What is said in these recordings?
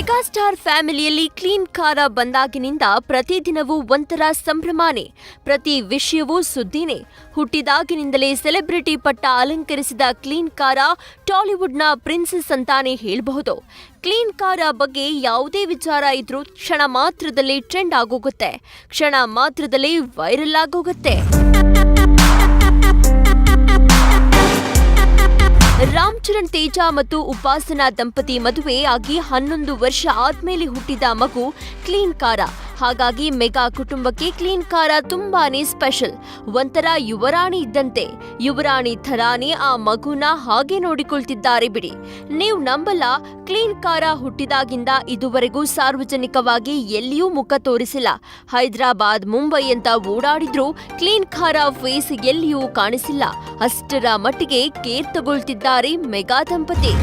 Star ಫ್ಯಾಮಿಲಿಯಲ್ಲಿ clean ಕಾರ ಬಂದಾಗಿನಿಂದ ಪ್ರತಿದಿನವೂ ಒಂಥರ ಸಂಭ್ರಮಾನೆ. ಪ್ರತಿ ವಿಷಯವೂ ಸುದ್ದಿನೇ. ಹುಟ್ಟಿದಾಗಿನಿಂದಲೇ ಸೆಲೆಬ್ರಿಟಿ ಪಟ್ಟ ಅಲಂಕರಿಸಿದ ಕ್ಲೀನ್ ಕಾರ ಟಾಲಿವುಡ್ನ ಪ್ರಿನ್ಸಸ್ ಅಂತಾನೆ ಹೇಳಬಹುದು. ಕ್ಲೀನ್ ಕಾರ ಬಗ್ಗೆ ಯಾವುದೇ ವಿಚಾರ ಇದ್ರೂ ಕ್ಷಣ ಮಾತ್ರದಲ್ಲಿ ಟ್ರೆಂಡ್ ಆಗೋಗುತ್ತೆ. ಕ್ಷಣ ಮಾತ್ರದಲ್ಲಿ ವೈರಲ್ ಆಗೋಗುತ್ತೆ. ರಾಮ್ ಚರಣ್ ತೇಜ ಮತ್ತು ಉಪಾಸನಾ ದಂಪತಿ ಮದುವೆ ಆಗಿ ಹನ್ನೊಂದು ವರ್ಷ ಆದ್ಮೇಲೆ ಹುಟ್ಟಿದ ಮಗು ಕ್ಲೀನ್ ಕಾರ. ಹಾಗಾಗಿ ಮೆಗಾ ಕುಟುಂಬಕ್ಕೆ ಕ್ಲೀನ್ ಕಾರ ತುಂಬಾನೇ ಸ್ಪೆಷಲ್. ಒಂಥರ ಯುವರಾಣಿ ಇದ್ದಂತೆ. ಯುವರಾಣಿ ಥರಾನೇ ಆ ಮಗುನ ಹಾಗೆ ನೋಡಿಕೊಳ್ತಿದ್ದಾರೆ ಬಿಡಿ. ನೀವು ನಂಬಲ್ಲ, ಕ್ಲೀನ್ ಕಾರ ಹುಟ್ಟಿದಾಗಿಂದ ಇದುವರೆಗೂ ಸಾರ್ವಜನಿಕವಾಗಿ ಎಲ್ಲಿಯೂ ಮುಖ ತೋರಿಸಿಲ್ಲ. ಹೈದರಾಬಾದ್, ಮುಂಬೈ ಅಂತ ಓಡಾಡಿದ್ರೂ ಕ್ಲೀನ್ ಖಾರ ಫೇಸ್ ಎಲ್ಲಿಯೂ ಕಾಣಿಸಿಲ್ಲ. ಅಷ್ಟರ ಮಟ್ಟಿಗೆ ಕೇರ್ ತಗೊಳ್ತಿದ್ದಾರೆ ಮೆಗಾ ದಂಪತಿ.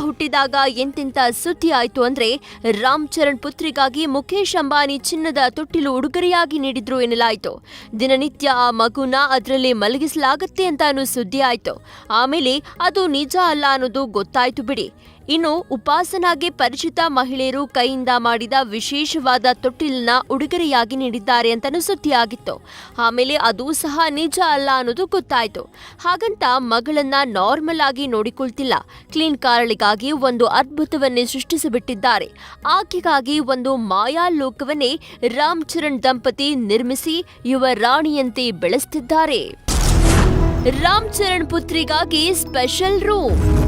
ಹುಟ್ಟಿದಾಗ ಎಂತೆಂತ ಸುದ್ದಿ ಆಯ್ತು ಅಂದ್ರೆ ರಾಮ್ ಚರಣ್ ಪುತ್ರಿಗಾಗಿ ಮುಖೇಶ್ ಅಂಬಾನಿ ಚಿನ್ನದ ತೊಟ್ಟಿಲು ಉಡುಗೊರೆಯಾಗಿ ನೀಡಿದ್ರು ಎನ್ನಲಾಯಿತು. ದಿನನಿತ್ಯ ಆ ಮಗುನ ಅದರಲ್ಲಿ ಮಲಗಿಸಲಾಗತ್ತೆ ಅಂತಾನು ಸುದ್ದಿ ಆಯ್ತು. ಆಮೇಲೆ ಅದು ನಿಜ ಅಲ್ಲ ಅನ್ನೋದು ಗೊತ್ತಾಯ್ತು ಬಿಡಿ. ಇನ್ನು ಉಪಾಸನಾಗೆ ಪರಿಚಿತ ಮಹಿಳೆಯರು ಕೈಯಿಂದ ಮಾಡಿದ ವಿಶೇಷವಾದ ತೊಟ್ಟಿಲನ್ನ ಉಡುಗೊರೆಯಾಗಿ ನೀಡಿದ್ದಾರೆ ಅಂತಲೂ ಸುದ್ದಿಯಾಗಿತ್ತು. ಆಮೇಲೆ ಅದು ಸಹ ನಿಜ ಅಲ್ಲ ಅನ್ನೋದು ಗೊತ್ತಾಯಿತು. ಹಾಗಂತ ಮಗಳನ್ನ ನಾರ್ಮಲ್ ಆಗಿ ನೋಡಿಕೊಳ್ತಿಲ್ಲ. ಕ್ಲೀನ್ ಕಾರಳಿಗಾಗಿ ಒಂದು ಅದ್ಭುತವನ್ನೇ ಸೃಷ್ಟಿಸಿಬಿಟ್ಟಿದ್ದಾರೆ. ಆಕೆಗಾಗಿ ಒಂದು ಮಾಯಾ ಲೋಕವನ್ನೇ ರಾಮ್ ದಂಪತಿ ನಿರ್ಮಿಸಿ ಯುವ ರಾಣಿಯಂತೆ ಬೆಳೆಸ್ತಿದ್ದಾರೆ. ರಾಮ್ ಚರಣ್ ಪುತ್ರಿಗಾಗಿ ಸ್ಪೆಷಲ್ ರೂಮ್.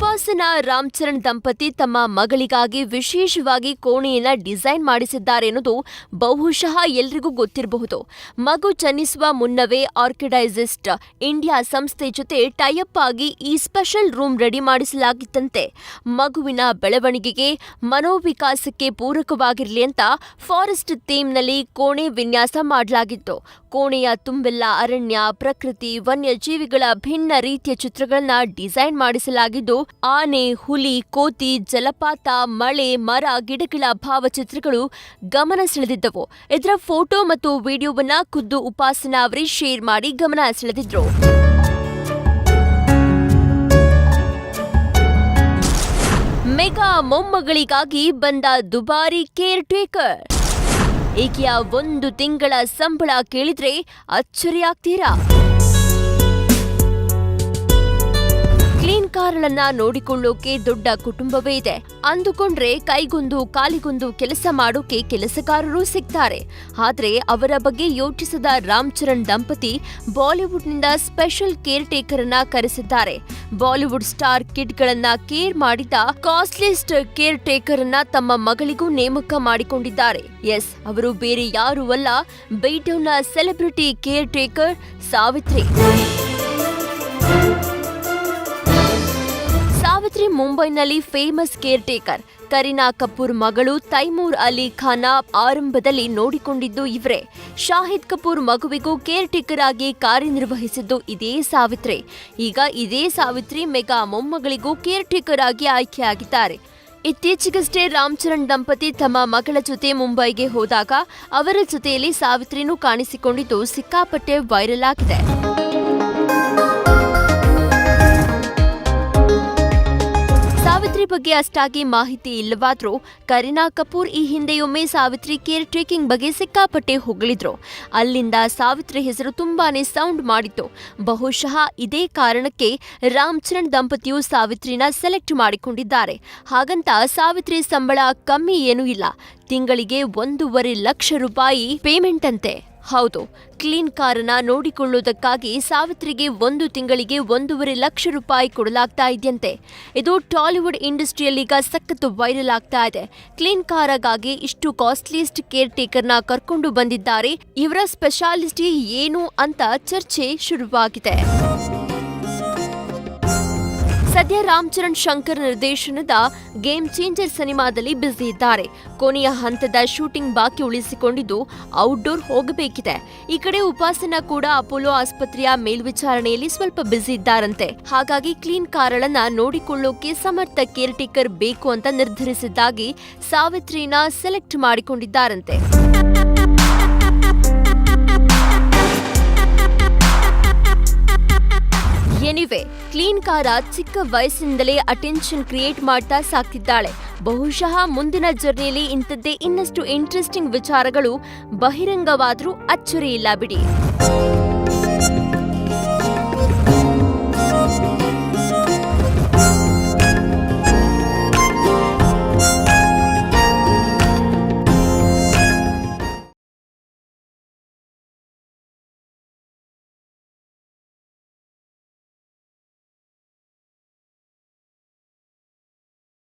ಉಪಾಸನಾ ರಾಮ್ ಚರಣ್ ದಂಪತಿ ತಮ್ಮ ಮಗಳಿಗಾಗಿ ವಿಶೇಷವಾಗಿ ಕೋಣೆಯನ್ನ ಡಿಸೈನ್ ಮಾಡಿಸಿದ್ದಾರೆ ಅನ್ನೋದು ಬಹುಶಃ ಎಲ್ರಿಗೂ ಗೊತ್ತಿರಬಹುದು. ಮಗು ಜನಿಸುವ ಮುನ್ನವೇ ಆರ್ಕಿಡೈಸಿಸ್ಟ್ ಇಂಡಿಯಾ ಸಂಸ್ಥೆ ಜೊತೆ ಟೈಅಪ್ ಆಗಿ ಈ ಸ್ಪೆಷಲ್ ರೂಮ್ ರೆಡಿ ಮಾಡಿಸಲಾಗಿತ್ತಂತೆ. ಮಗುವಿನ ಬೆಳವಣಿಗೆಗೆ ಮನೋವಿಕಾಸಕ್ಕೆ ಪೂರಕವಾಗಿರಲಿ ಅಂತ ಫಾರೆಸ್ಟ್ ಥೀಮ್ನಲ್ಲಿ ಕೋಣೆ ವಿನ್ಯಾಸ ಮಾಡಲಾಗಿತ್ತು. ಕೋಣೆಯ ತುಂಬೆಲ್ಲ ಅರಣ್ಯ, ಪ್ರಕೃತಿ, ವನ್ಯಜೀವಿಗಳ ಭಿನ್ನ ರೀತಿಯ ಚಿತ್ರಗಳನ್ನ ಡಿಸೈನ್ ಮಾಡಿಸಲಾಗಿದ್ದು, ಆನೆ, ಹುಲಿ, ಕೋತಿ, ಜಲಪಾತ, ಮಳೆ, ಮರ, ಗಿಡಗಳ ಭಾವಚಿತ್ರಗಳು ಗಮನ ಸೆಳೆದಿದ್ದವು. ಇದರ ಫೋಟೋ ಮತ್ತು ವಿಡಿಯೋವನ್ನ ಖುದ್ದು ಉಪಾಸನಾ ಅವರೇ ಶೇರ್ ಮಾಡಿ ಗಮನ ಸೆಳೆದಿದ್ರು. ಮೆಗಾ ಮೊಮ್ಮಗಳಿಗಾಗಿ ಬಂದ ದುಬಾರಿ ಕೇರ್ ಟೇಕರ್ ಈಕೆಯ ಒಂದು ತಿಂಗಳ ಸಂಬಳ ಕೇಳಿದ್ರೆ ಅಚ್ಚರಿಯಾಗ್ತೀರಾ? ಕ್ಲೀನ್ ಕಾರ್ಗಳನ್ನ ನೋಡಿಕೊಳ್ಳೋಕೆ ದೊಡ್ಡ ಕುಟುಂಬವೇ ಇದೆ. ಅಂದುಕೊಂಡ್ರೆ ಕೈಗೊಂದು ಕಾಲಿಗೊಂದು ಕೆಲಸ ಮಾಡೋಕೆ ಕೆಲಸಗಾರರು ಸಿಗ್ತಾರೆ. ಆದ್ರೆ ಅವರ ಬಗ್ಗೆ ಯೋಚಿಸದ ರಾಮ್ ಚರಣ್ ದಂಪತಿ ಬಾಲಿವುಡ್ನಿಂದ ಸ್ಪೆಷಲ್ ಕೇರ್ ಟೇಕರ್ ಅನ್ನ ಕರೆಸಿದ್ದಾರೆ. ಬಾಲಿವುಡ್ ಸ್ಟಾರ್ ಕಿಡ್ಗಳನ್ನ ಕೇರ್ ಮಾಡಿದ ಕಾಸ್ಟ್ಲಿಸ್ಟ್ ಕೇರ್ ಟೇಕರ್ ಅನ್ನ ತಮ್ಮ ಮಗಳಿಗೂ ನೇಮಕ ಮಾಡಿಕೊಂಡಿದ್ದಾರೆ. ಎಸ್, ಅವರು ಬೇರೆ ಯಾರೂ ಅಲ್ಲ B town celebrity caretaker Savitri. ಮುಂಬೈನಲ್ಲಿ famous caretaker Kareena Kapoor ಮಗಳು ತೈಮೂರ್ ಅಲಿ ಖಾನ ಆರಂಭದಲ್ಲಿ ನೋಡಿಕೊಂಡಿದ್ದು ಇವರೇ. ಶಾಹಿದ್ ಕಪೂರ್ ಮಗುವಿಗೂ ಕೇರ್ ಟೇಕರ್ ಆಗಿ ಕಾರ್ಯನಿರ್ವಹಿಸಿದ್ದು ಇದೇ ಸಾವಿತ್ರಿ. ಈಗ ಇದೇ ಸಾವಿತ್ರಿ ಮೆಗಾ ಮೊಮ್ಮಗಳಿಗೂ ಕೇರ್ ಟೇಕರ್ ಆಗಿ ಆಯ್ಕೆಯಾಗಿದ್ದಾರೆ. ಇತ್ತೀಚೆಗಷ್ಟೇ ರಾಮ್ ಚರಣ್ ದಂಪತಿ ತಮ್ಮ ಮಗಳ ಜೊತೆ ಮುಂಬೈಗೆ ಹೋದಾಗ ಅವರ ಜೊತೆಯಲ್ಲಿ ಸಾವಿತ್ರಿನೂ ಕಾಣಿಸಿಕೊಂಡಿದ್ದು ಸಿಕ್ಕಾಪಟ್ಟೆ ವೈರಲ್ ಆಗಿದೆ. ಬಗ್ಗೆ ಅಷ್ಟಾಗಿ ಮಾಹಿತಿ ಇಲ್ಲವಾದರೂ ಕರೀನಾ ಕಪೂರ್ ಈ ಹಿಂದೆಯೊಮ್ಮೆ ಸಾವಿತ್ರಿ ಕೇರ್ ಟೇಕಿಂಗ್ ಬಗ್ಗೆ ಸಿಕ್ಕಾಪಟ್ಟೆ ಹೊಗಳಿದ್ರು. ಅಲ್ಲಿಂದ ಸಾವಿತ್ರಿ ಹೆಸರು ತುಂಬಾನೇ ಸೌಂಡ್ ಮಾಡಿತ್ತು. ಬಹುಶಃ ಇದೇ ಕಾರಣಕ್ಕೆ ರಾಮ್ ಚರಣ್ ದಂಪತಿಯು ಸಾವಿತ್ರಿನ ಸೆಲೆಕ್ಟ್ ಮಾಡಿಕೊಂಡಿದ್ದಾರೆ. ಹಾಗಂತ ಸಾವಿತ್ರಿ ಸಂಬಳ ಕಮ್ಮಿ ಏನೂ ಇಲ್ಲ. ತಿಂಗಳಿಗೆ ಒಂದೂವರೆ ಲಕ್ಷ ರೂಪಾಯಿ ಪೇಮೆಂಟ್ ಅಂತೆ ಹೌದು, ಕ್ಲೀನ್ ಕಾರನ್ನ ನೋಡಿಕೊಳ್ಳುವುದಕ್ಕಾಗಿ ಸಾವಿತ್ರಿಗೆ ಒಂದು ತಿಂಗಳಿಗೆ ಒಂದೂವರೆ ಲಕ್ಷ ರೂಪಾಯಿ ಕೊಡಲಾಗ್ತಾ ಇದೆಯಂತೆ. ಇದು ಟಾಲಿವುಡ್ ಇಂಡಸ್ಟ್ರಿಯಲ್ಲೀಗ ಸಖತ್ತು ವೈರಲ್ ಆಗ್ತಾ ಇದೆ. ಕ್ಲೀನ್ ಕಾರಗಾಗಿ ಇಷ್ಟು ಕಾಸ್ಟ್ಲಿಯಸ್ಟ್ ಕೇರ್ ಟೇಕರ್ನ ಕರ್ಕೊಂಡು ಬಂದಿದ್ದಾರೆ. ಇವರ ಸ್ಪೆಷಾಲಿಟಿ ಏನು ಅಂತ ಚರ್ಚೆ ಶುರುವಾಗಿದೆ. ಸದ್ಯ ರಾಮ್ ಚರಣ್ ಶಂಕರ್ ನಿರ್ದೇಶನದ ಗೇಮ್ ಚೇಂಜರ್ ಸಿನಿಮಾದಲ್ಲಿ ಬ್ಯುಸಿ ಇದ್ದಾರೆ. ಕೊನೆಯ ಹಂತದ ಶೂಟಿಂಗ್ ಬಾಕಿ ಉಳಿಸಿಕೊಂಡಿದ್ದು ಔಟ್ಡೋರ್ ಹೋಗಬೇಕಿದೆ. ಈ ಕಡೆ ಉಪಾಸನ ಕೂಡ ಅಪೋಲೋ ಆಸ್ಪತ್ರೆಯ ಮೇಲ್ವಿಚಾರಣೆಯಲ್ಲಿ ಸ್ವಲ್ಪ ಬ್ಯುಸಿ ಇದ್ದಾರಂತೆ. ಹಾಗಾಗಿ ಕ್ಲೀನ್ ಕಾರಳನ್ನ ನೋಡಿಕೊಳ್ಳೋಕೆ ಸಮರ್ಥ ಕೇರ್ ಟೇಕರ್ ಬೇಕು ಅಂತ ನಿರ್ಧರಿಸಿದ್ದಾಗಿ ಸಾವಿತ್ರಿನ ಸೆಲೆಕ್ಟ್ ಮಾಡಿಕೊಂಡಿದ್ದಾರಂತೆ. ಎನಿವೆ ಕ್ಲೀನ್ ಕಾರ ಚಿಕ್ಕ ವಯಸ್ಸಿನಿಂದಲೇ ಅಟೆನ್ಷನ್ ಕ್ರಿಯೇಟ್ ಮಾಡ್ತಾ ಸಾಕ್ತಿದ್ದಾಳೆ. ಬಹುಶಃ ಮುಂದಿನ ಜರ್ನಿಯಲ್ಲಿ ಇಂಥದ್ದೇ ಇನ್ನಷ್ಟು ಇಂಟ್ರೆಸ್ಟಿಂಗ್ ವಿಚಾರಗಳು ಬಹಿರಂಗವಾದರೂ ಅಚ್ಚರಿ ಇಲ್ಲ ಬಿಡಿ.